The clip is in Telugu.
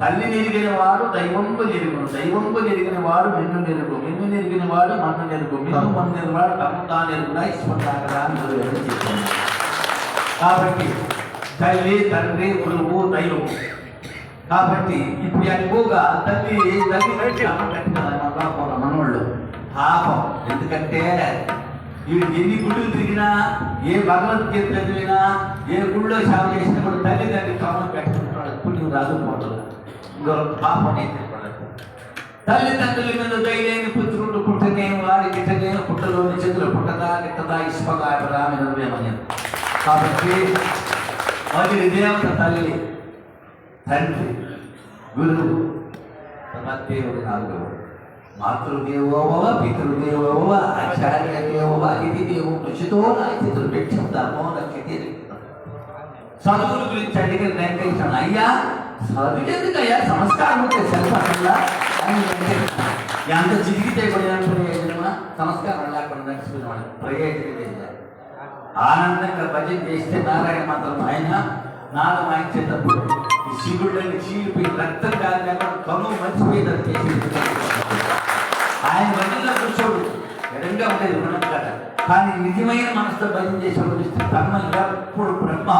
తల్లి నెరిగిన వాడు దైవంబు నెరుగును దైవంబు నెరిగిన వాడు నిన్ను నెరుగు. నిన్ను నెరిగిన వాడు మన్ను నెరుగు. మిన్ను మన్ను నెరిగిన వాడు తమ్ము తా నెరుగునా ఇష్టపడ్డాకరా అని గురువు చెప్పాను కాబట్టి తల్లి తండ్రి గురువు దైవం. కాబట్టి ఇప్పుడు ఎక్కువగా తల్లి తల్లి మనవాళ్ళు. పాపం. ఎందుకంటే వీడు ఎన్ని గుళ్ళు తిరిగినా ఏ భగవద్గీత చదివినా ఏ గుళ్ళో సేవ చేసినా కూడా తల్లి తండ్రి కామం పెట్టుకుంటాడు పుణ్యం తల్లిదండ్రుల మీద దయలేని పుత్రుడు పుట్టనేను వారి గిట్టనేను పుట్టలోని చేతులు పుట్టదా గిట్టదా ఇసుపగా రామేమని కాబట్టి మొదటి దేవత తల్లి తండ్రి గురువు దేవుడు నాలుగవ మాతృదేవోవ పితృదేవోవ ఆచార్య దేవోవ అతిథి దేవు ఋషితో నా భిక్షం పెట్టాం చదువుల గురించి అడిగిన వెంకటేశ్వర అయ్యా చదువు ఎందుకయ్యా సంస్కారం ఉంటే సెల్ఫల్లా అని ఎంత జిగితే కూడా ప్రయోజనమా సంస్కారం లేకుండా నడిచిపోయినాడు ప్రయోజనం ఆనందంగా భజన చేస్తే నారాయణ మంత్రం ఆయన నాదం ఆయన చేతప్పుడు ఈ శివుడిని చీలిపోయి రక్తం కాదు కను మర్చిపోయేదని చేసి ఆయన భజనలో కూర్చోడు. ఎడంగా ఉండేది మనం కదా. కానీ నిజమైన మనసుతో భజన చేసేవాడు తన్మల్గా ఎప్పుడు బ్రహ్మ